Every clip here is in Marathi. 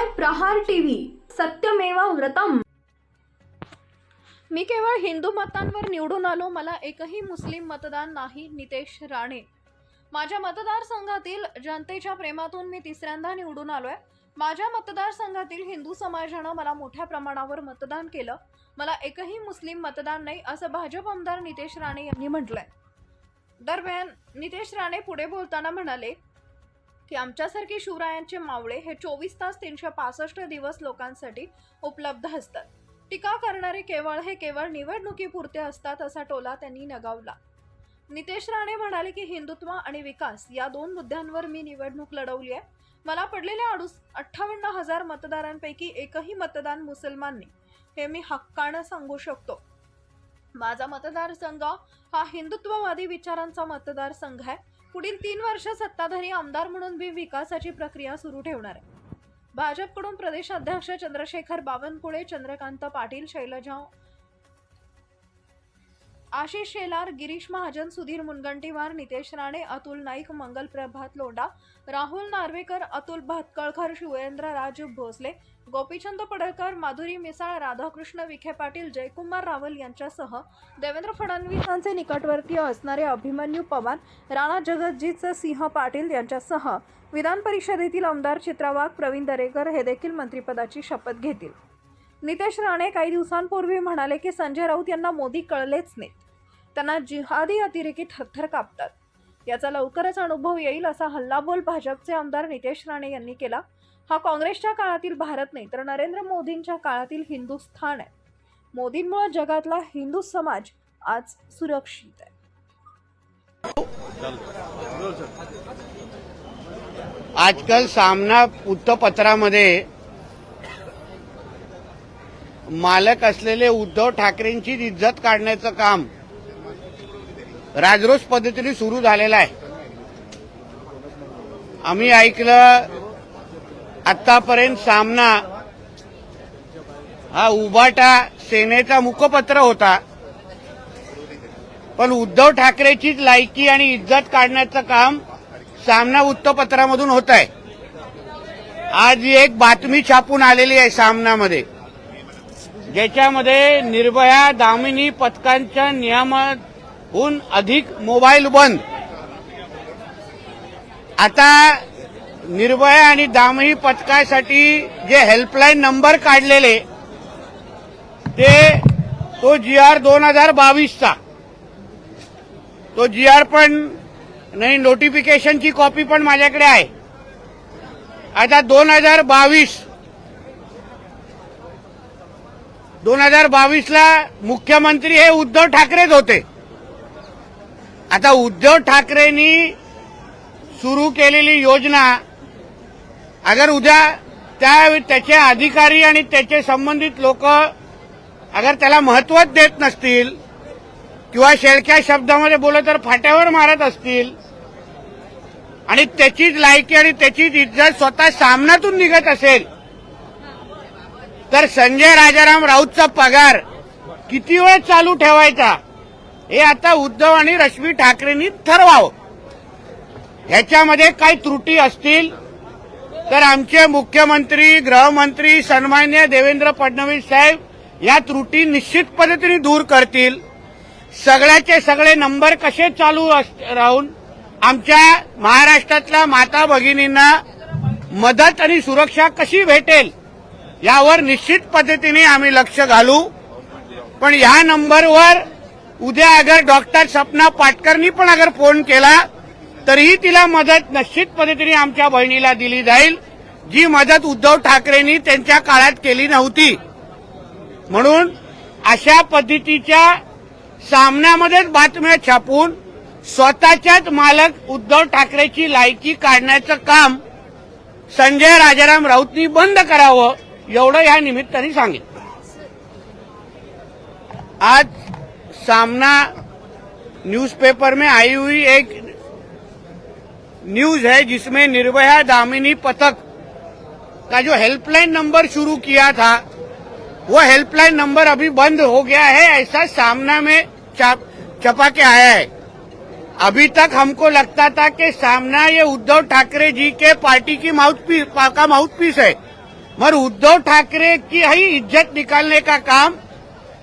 पाहताय प्रहार टीव्ही. सत्यमेवा व्रतम. मी केवळ हिंदू मतांवर निवडून आलो. मला एकही मुस्लिम मतदान नाही नितेश राणे. माझ्या मतदारसंघातील जनतेच्या प्रेमातून मी तिसऱ्यांदा निवडून आलोय. माझ्या मतदारसंघातील हिंदू समाजानं मला मोठ्या प्रमाणावर मतदान केलं. मला एकही मुस्लिम मतदान नाही असं भाजप आमदार नितेश राणे यांनी म्हटलंय. दरम्यान नितेश राणे पुढे बोलताना म्हणाले की आमच्यासारखे शिवरायांचे मावळे हे चोवीस तास तीनशे पासष्ट दिवस लोकांसाठी उपलब्ध असतात. टीका करणारे केवळ हे केवळ निवडणुकीपुरते असतात असा टोला त्यांनी नगावला. नितेश राणे म्हणाले की हिंदुत्व आणि विकास या दोन मुद्द्यांवर मी निवडणूक लढवली आहे. मला पडलेल्या अडूस अठ्ठावन्न हजार मतदारांपैकी एकही मतदान मुसलमानने हे मी हक्कानं सांगू शकतो. माझा मतदारसंघ हा हिंदुत्ववादी विचारांचा मतदारसंघ आहे. पुढील तीन वर्ष सत्ताधारी आमदार म्हणून मी विकासाची प्रक्रिया सुरू ठेवणार आहे. भाजपकडून प्रदेशाध्यक्ष चंद्रशेखर बावनकुळे चंद्रकांत पाटील शैलजा आशिष शेलार गिरीश महाजन सुधीर मुनगंटीवार नितेश राणे अतुल नाईक मंगल प्रभात लोंडा राहुल नार्वेकर अतुल भातकळकर शिवेंद्र राज भोसले गोपीचंद पडळकर माधुरी मिसाळ राधाकृष्ण विखे पाटील जयकुमार रावल यांच्यासह देवेंद्र फडणवीसांचे निकटवर्तीय असणारे अभिमन्यू पवार राणा जगतजीत सिंह पाटील यांच्यासह विधान परिषदेतील आमदार चित्रावाग प्रवीण दरेकर हे देखील मंत्रिपदाची शपथ घेतील. नितेश राणे काही दिवसांपूर्वी म्हणाले की संजय राऊत यांना मोदी कळलेच नाहीत. त्यांना जिहादी अतिरेकी थरथर कापतात. याचा लवकरच अनुभव येईल असा हल्लाबोल भाजपचे आमदार नितेश राणे यांनी केला. हा काँग्रेसच्या काळातील भारत नाही तर नरेंद्र मोदींच्या काळातील हिंदुस्थान आहे. मोदींमुळे जगातला हिंदू समाज आज सुरक्षित आहे. आजकाल सामना वृत्तपत्रामध्ये मालक असलेले उद्धव ठाकरेंची इज्जत काढण्याचं काम राजरोस पद्धतीने सुरू झालेला आहे. आम्ही ऐकलं आतापर्यंत सामना हा उभाटा सेनेचा मुखपत्र होता. पण उद्धव ठाकरेचीच लायकी आणि इज्जत काढण्याचं काम सामना वृत्तपत्रामधून होत आहे. आज एक बातमी छापून आलेली आहे सामनामध्ये. ज्याच्यामध्ये निर्भया दामिनी पथकांच्या हून अधिक मोबाईल बंद. आता निर्भया आणि दामही पथकासाठी जे हेल्पलाईन नंबर काढलेले ते तो जी आर दोन हजार बावीसचा. तो जी आर पण नाही नोटिफिकेशनची कॉपी पण माझ्याकडे आहे. आता दोन हजार बावीस दोन हजार बावीसला मुख्यमंत्री हे उद्धव ठाकरेच होते. आता उद्धव ठाकरेंनी सुरू केलेली योजना अगर उद्या त्या त्याचे अधिकारी आणि त्याचे संबंधित लोक अगर त्याला महत्वच देत नसतील किंवा शेळक्या शब्दामध्ये बोलत तर फाट्यावर मारत असतील आणि त्याचीच लायकी आणि त्याचीच इज्जत स्वतः सामनातून निघत असेल तर संजय राजाराम राऊतचा पगार किती वेळ चालू ठेवायचा? हे आता उद्धव आणि रश्मी ठाकरेंनी ठरवावं. ह्याच्यामध्ये काही त्रुटी असतील तर आमचे मुख्यमंत्री गृहमंत्री सन्मान्य देवेंद्र फडणवीस साहेब या त्रुटी निश्चित पद्धतीने दूर करतील. सगळ्याचे सगळे नंबर कसे चालू अस- राहून आमच्या महाराष्ट्रातल्या माता भगिनींना मदत आणि सुरक्षा कशी भेटेल यावर निश्चित पद्धतीने आम्ही लक्ष घालू. पण ह्या नंबरवर उद्या अगर डॉक्टर सपना पाटकरनी पण अगर फोन केला तरीही तिला मदत निश्चित पद्धतीने आमच्या बहिणीला दिली जाईल. जी मदत उद्धव ठाकरेंनी त्यांच्या काळात केली नव्हती. म्हणून अशा पद्धतीच्या सामन्यामध्येच बातम्या छापून स्वतःच्याच मालक उद्धव ठाकरेची लायकी काढण्याचं काम संजय राजाराम राऊतनी बंद करावं एवढं या निमित्ताने सांगितलं. आज सामना न्यूज़पेपर में आई हुई एक न्यूज़ है जिसमें निर्भया दामिनी पथक का जो हेल्पलाइन नंबर शुरू किया था, वो हेल्पलाइन नंबर अभी बंद हो गया है, ऐसा सामना में छपा के आया है। अभी तक हमको लगता था कि सामना ये उद्धव ठाकरे जी के पार्टी की माउथ पीस का माउथ पीस है, मगर उद्धव ठाकरे की ही इज़्ज़त निकालने का काम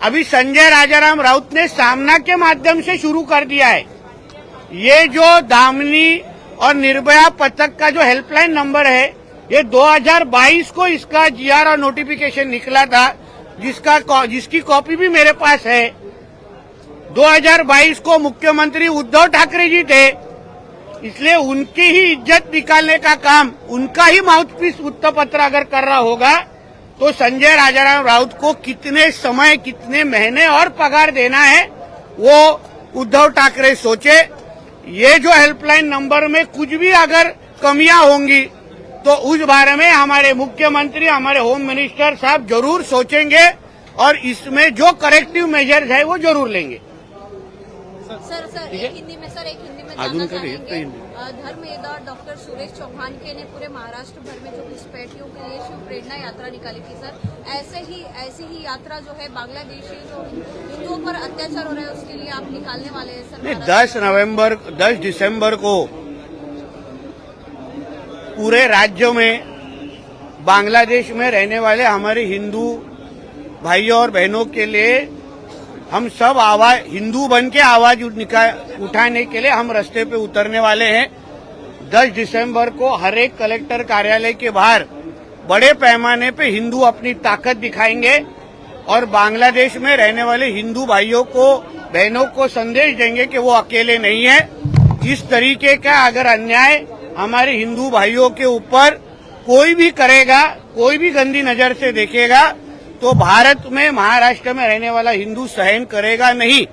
अभी संजय राजाराम राउत ने सामना के माध्यम से शुरू कर दिया है। ये जो दामनी और निर्भया पथक का जो हेल्पलाइन नंबर है, ये 2022 को इसका जीआर और नोटिफिकेशन निकला था, जिसका जिसकी कॉपी भी मेरे पास है। 2022 को मुख्यमंत्री उद्धव ठाकरे जी थे, इसलिए उनकी ही इज़्ज़त निकालने का काम, उनका ही माउथपीस वृत्तपत्र अगर कर रहा होगा तो संजय राजाराम राउत को कितने समय कितने महीने और पगार देना है वो उद्धव ठाकरे सोचे। ये जो हेल्पलाइन नंबर में कुछ भी अगर कमियाँ होंगी तो उस बारे में हमारे मुख्यमंत्री हमारे होम मिनिस्टर साहब ज़रूर सोचेंगे और इसमें जो करेक्टिव मेजर्स है वो ज़रूर लेंगे। सर सर एक हिंदी में सर एक हिंदी में कधी? चाहेंगे अ, धर्मेंद्र डॉक्टर सुरेश चौहान के ने पूरे महाराष्ट्र भर में जो घुसपैठियों के लिए शिव प्रेरणा यात्रा निकाली थी सर ऐसे ही ऐसी ही यात्रा जो है बांग्लादेशी जो हिंदुओं पर अत्याचार हो रहा है उसके लिए आप निकालने वाले हैं सर नहीं दस नवंबर दस दिसंबर को पूरे राज्य में बांग्लादेश में रहने वाले हमारे हिंदू भाइयों और बहनों के लिए हम सब आवाज़, हिंदू बन के आवाज़ उठाने के लिए हम रास्ते पे उतरने वाले हैं। 10 दिसंबर को हर एक कलेक्टर कार्यालय के बाहर बड़े पैमाने पे हिंदू अपनी ताकत दिखाएँगे और बांग्लादेश में रहने वाले हिंदू भाइयों को, बहनों को संदेश देंगे कि वो अकेले नहीं है। इस तरीके का अगर अन्याय हमारे हिंदू भाइयों के ऊपर कोई भी करेगा, कोई भी गंदी नज़र से देखेगा तो भारत में महाराष्ट्र में रहने वाला हिंदू सहन करेगा नहीं।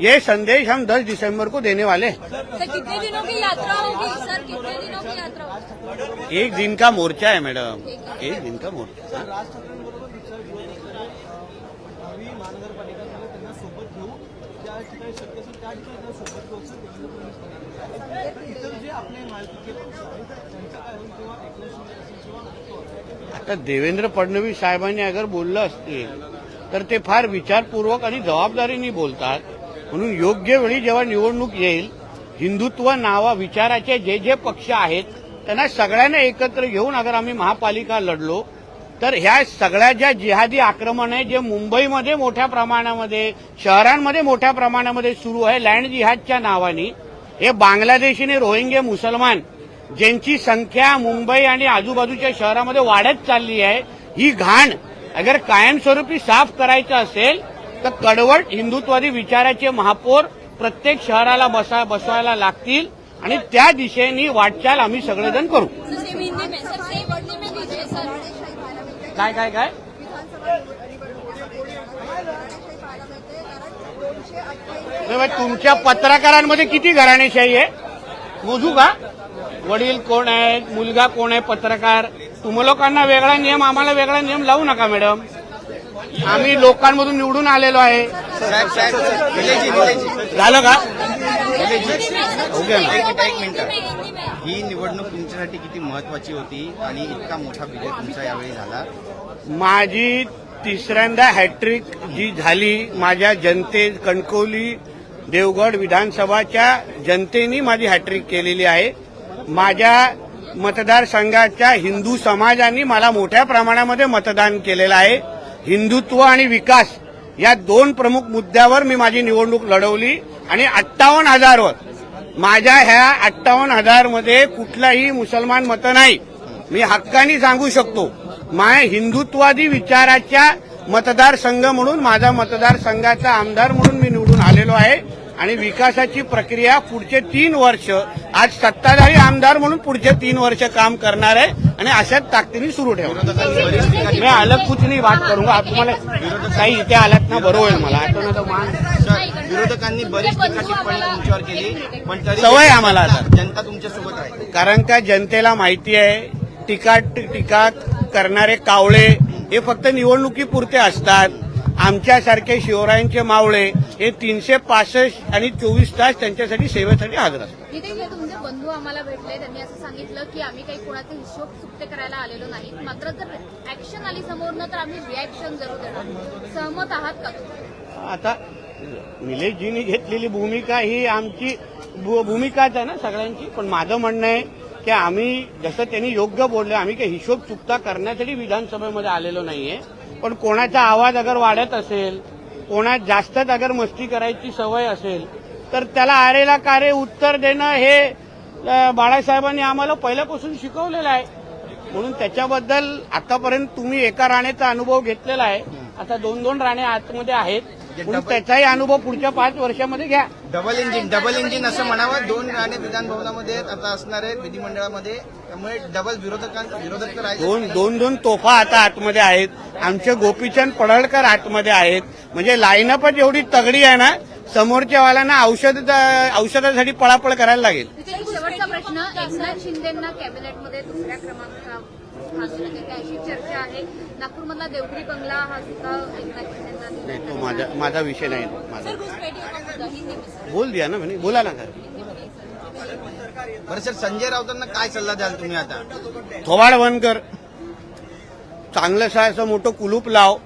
ये संदेश हम 10 दिसंबर को देने वाले हैं। कितने दिनों की यात्रा होगी? सर कितने दिनों की यात्रा होगी? एक दिन का मोर्चा है मैडम। एक दिन का मोर्चा। ठाकरेंबरोबर तर देवेंद्र फडणवीस साहेबांनी अगर बोललं असतील तर ते फार विचारपूर्वक आणि जबाबदारीने बोलतात. म्हणून योग्य वेळी जेव्हा निवडणूक येईल हिंदुत्व नावा विचाराचे जे जे पक्ष आहेत त्यांना सगळ्यांना एकत्र घेऊन अगर आम्ही महापालिका लढलो तर ह्या सगळ्या ज्या जिहादी आक्रमण आहे जे मुंबईमध्ये मोठ्या प्रमाणामध्ये शहरांमध्ये मोठ्या प्रमाणामध्ये सुरू आहे लँड जिहादच्या नावाने हे बांगलादेशीने रोहिंगे मुसलमान ज्यांची संख्या मुंबई आणि आजूबाजूच्या शहरामध्ये वाढत चालली आहे ही घाण अगर कायमस्वरूपी साफ करायचं असेल तर कडवट हिंदुत्वादी विचाराचे महापौर प्रत्येक शहराला बसा बसवायला लागतील आणि त्या दिशेने वाटचाल आम्ही सगळेजण करू. काय काय काय? तुमच्या पत्रकारांमध्ये किती घराणेशाही आहे? मोजू का? वडील कोण आहेत मुलगा कोण आहे पत्रकार? तुम्हा लोकांना वेगळा नियम आम्हाला वेगळा नियम लावू नका मॅडम. आम्ही लोकांमधून निवडून आलेलो आहे. झालं का? हो गया ना. एक मिनिट ही निवडणूक तुमच्यासाठी किती महत्वाची होती आणि इतका मोठा विजय तुमचा यावेळी झाला? माझी तिसऱ्यांदा हॅट्रिक जी झाली माझ्या जनते कणकवली देवगड विधानसभाच्या जनतेने माझी हॅट्रिक केलेली आहे. माझ्या मतदारसंघाच्या हिंदू समाजाने मला मोठ्या प्रमाणामध्ये मतदान केलेलं आहे. हिंदुत्व आणि विकास या दोन प्रमुख मुद्द्यावर मी माझी निवडणूक लढवली आणि अठ्ठावन्न हजारवर माझ्या ह्या अठ्ठावन्न हजारमध्ये कुठलाही मुसलमान मतं नाही. मी हक्कानी सांगू शकतो माय हिंदुत्वादी विचाराच्या मतदारसंघ म्हणून माझा मतदारसंघाचा आमदार म्हणून मी निवडून आलेलो आहे. आणि विकासाची प्रक्रिया पुढचे तीन वर्ष आज सत्ताधारी आमदार म्हणून पुढचे तीन वर्ष काम करणार आहे आणि अशाच ताकदीने सुरू टीका मी अलग कुछ नाही बात करूंगा आप तुम्हाला काही इथे आलात ना बरोबर होईल मला. सर, विरोधकांनी बरीच टीका तुमच्यावर केली पण सवय आम्हाला आता. जनता तुमच्यासोबत आहे. कारण का जनतेला माहिती आहे टीका टीका करणारे कावळे हे फक्त निवडणुकीपुरते असतात. आमच्यासारखे शिवरायांचे मावळे हे तीनशे पासष्ट आणि चोवीस तास त्यांच्यासाठी सेवेसाठी हजर असतात. हे तुमचे बंधू आम्हाला भेटले त्यांनी असं सांगितलं की आम्ही काही कोणाचे हिशोब चुकते करायला आलेलो नाही मात्र जर ऍक्शन आली समोरनं तर आम्ही रिॲक्शन जरूर देणार. सहमत आहात का आता निलेशजींनी घेतलेली भूमिका ही आमची भूमिकाच आहे ना सगळ्यांची. पण माझं म्हणणं आहे की आम्ही जसं त्यांनी योग्य बोलले आम्ही काही हिशोब चुकता करण्यासाठी विधानसभेमध्ये आलेलो नाहीये. पण कोणाचा आवाज अगर वाढत असेल कोणात जास्तच अगर मस्ती करायची सवय असेल तर त्याला आरेला कारे उत्तर देणं हे बाळासाहेबांनी आम्हाला पहिल्यापासून शिकवलेलं आहे. म्हणून त्याच्याबद्दल आतापर्यंत तुम्ही एका राण्याचा अनुभव घेतलेला आहे. आता दोन दोन राणे आतमध्ये आहेत. म्हणून त्याचाही अनुभव पुढच्या पाच वर्षामध्ये घ्या. डबल इंजिन डबल इंजिन असं म्हणावं. दोन राणे विधान भवनामध्ये आता असणार आहेत विधिमंडळामध्ये. त्यामुळे डबल विरोधकां विरोधक तर दोन दोन दोन तोफा आता आतमध्ये आहेत. आमचे गोपीचंद पडळकर आतमध्ये आहेत. म्हणजे लाईनअपच एवढी तगडी आहे ना समोरच्या वाल्यांना औषध औषधासाठी पळापळ करायला लागेल. शेवटचा प्रश्न. एकनाथ शिंदेना कॅबिनेटमध्ये दुसऱ्या अशी चर्चा आहे. नागपूरमधला देवगिरी बंगला हा सुद्धा एकनाथ नाही तो. माझा माझा विषय नाही माझा. बोल दिया ना म्हणे बोला ना सर. बरं सर संजय राऊतांना काय सल्ला द्याल तुम्ही आता? थोबाड बंद कर. चांगलं असं मोठं कुलूप लाव.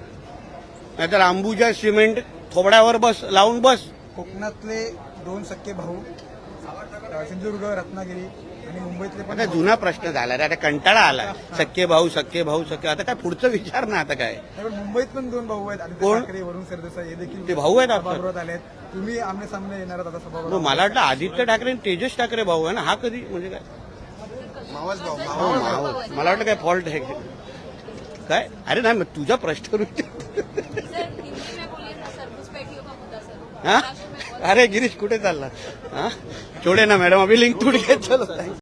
नाहीतर अंबुजा सिमेंट थोबड्यावर बस लावून बस. कोकणातले दोन सख्खे भाऊ अ, सिंधुदुर्ग रत्नागिरी. आणि मुंबईतले पण आता जुना प्रश्न झाला रे आता कंटाळा आला. सख्खे भाऊ सख्खे भाऊ सख्खे आता काय पुढचं विचार ना आता काय? नाही, पण मुंबईत पण दोन भाऊ आहेत आदित्य कोण? ठाकरे वरुण सरदेसाई हे देखील ते भाऊ आहेत. सभागृहात आले आहेत तुम्ही आमने सामने येणार आहात आता मग सभागृहात मला वाटलं आदित्य ठाकरे आणि तेजस ठाकरे भाऊ आहे ना हा कधी म्हणजे काय? मावस भाऊ हो, मावस. मला वाटलं काय फॉल्ट आहे. काय? अरे नाही मग तुझा प्रश्न विचार. सर हिंदी में बोलिए ना सर घुसपैठियों का मुद्दा सर हा? अरे गिरीश कुठे चालला? हा? छोडे ना मॅडम अभी लिंक तुड घेत चलो